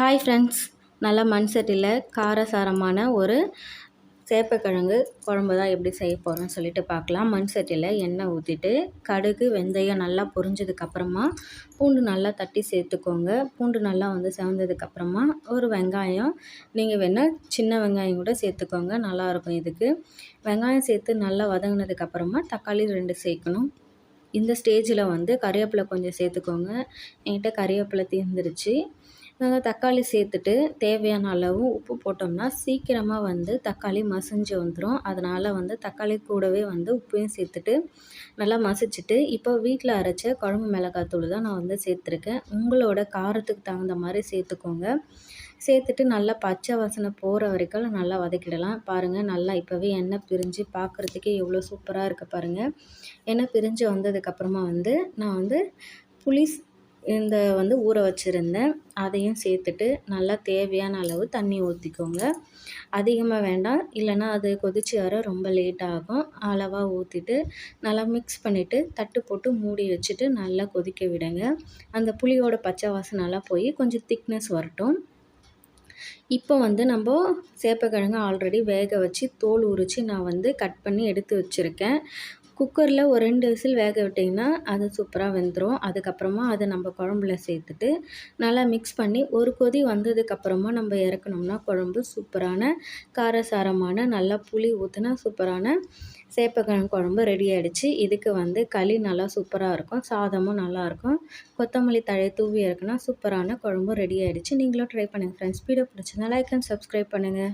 Hi friends நல்லா மண் சட்டியில் காரசாரமான ஒரு சேப்பக்கிழங்கு குழம்பு தான் எப்படி செய்ய போகிறோம்னு சொல்லிட்டு பார்க்கலாம். மண் சட்டியில் எண்ணெய் ஊற்றிட்டு கடுகு வெந்தயம் நல்லா பொரிஞ்சதுக்கப்புறமா பூண்டு நல்லா தட்டி சேர்த்துக்கோங்க. பூண்டு நல்லா வந்து சேர்ந்ததுக்கப்புறமா ஒரு வெங்காயம் நீங்கள் வேணால் சின்ன வெங்காயம் கூட சேர்த்துக்கோங்க. நல்லாயிருக்கும் இதுக்கு. வெங்காயம் சேர்த்து நல்லா வதங்கினதுக்கப்புறமா தக்காளி ரெண்டு சேர்க்கணும். இந்த ஸ்டேஜில் வந்து கறிவேப்பிலை கொஞ்சம் சேர்த்துக்கோங்க. என்கிட்ட கறிவேப்பிலை தீர்ந்துருச்சு. நாங்கள் தக்காளி சேர்த்துட்டு தேவையான அளவு உப்பு போட்டோம்னா சீக்கிரமாக வந்து தக்காளி மசிஞ்சு வந்துடும் அதனால் வந்து தக்காளி கூடவே வந்து உப்பையும் சேர்த்துட்டு நல்லா மசிச்சுட்டு இப்போ வீட்டில் அரைச்ச குழம்பு மிளகாத்தூள் தான் நான் வந்து சேர்த்துருக்கேன். உங்களோட காரத்துக்கு தகுந்த மாதிரி சேர்த்துக்கோங்க. சேர்த்துட்டு நல்லா பச்சை வாசனை போகிற வரைக்கும் நல்லா வதக்கிடலாம். பாருங்கள் நல்லா இப்போவே எண்ணெய் பிரிஞ்சு பார்க்குறதுக்கே எவ்வளோ சூப்பராக இருக்குது பாருங்கள் எண்ணெய் பிரிஞ்சு வந்ததுக்கப்புறமா வந்து நான் வந்து புளி இந்த வந்து ஊற வச்சுருந்தேன். அதையும் சேர்த்துட்டு நல்லா தேவையான அளவு தண்ணி ஊற்றிக்கோங்க அதிகமாக வேண்டாம். இல்லைன்னா அது கொதிச்சு வர ரொம்ப லேட் ஆகும். அளவாக ஊற்றிட்டு நல்லா மிக்ஸ் பண்ணிவிட்டு தட்டு போட்டு மூடி வச்சுட்டு நல்லா கொதிக்க விடுங்க. அந்த புளியோட பச்சை வாசம் நல்லா போய் கொஞ்சம் திக்னஸ் வரட்டும். இப்போ வந்து நம்ம சேப்பக்கிழங்கு ஆல்ரெடி வேக வச்சு தோல் உரித்து நான் வந்து கட் பண்ணி எடுத்து வச்சுருக்கேன். குக்கரில் ஒரு ரெண்டு விசில் வேக விட்டிங்கன்னா அது சூப்பராக வெந்துடும் அதுக்கப்புறமா அதை நம்ம குழம்புல சேர்த்துட்டு நல்லா மிக்ஸ் பண்ணி ஒரு கொதி வந்ததுக்கப்புறமா நம்ம இறக்கணும்னா குழம்பு சூப்பரான காரசாரமான நல்லா புளி ஊற்றினா சூப்பரான சேப்பக்கிழங்கு குழம்பு ரெடி ஆகிடுச்சு இதுக்கு வந்து களி நல்லா சூப்பராக இருக்கும். சாதமும் நல்லாயிருக்கும் கொத்தமல்லி தழை தூவி இருக்குன்னா சூப்பரான குழம்பும் ரெடி ஆகிடுச்சு நீங்களும் ட்ரை பண்ணுங்கள் ஃப்ரெண்ட்ஸ் வீடியோ பிடிச்சிருந்தா லைக் அண்ட் சப்ஸ்கிரைப் பண்ணுங்கள்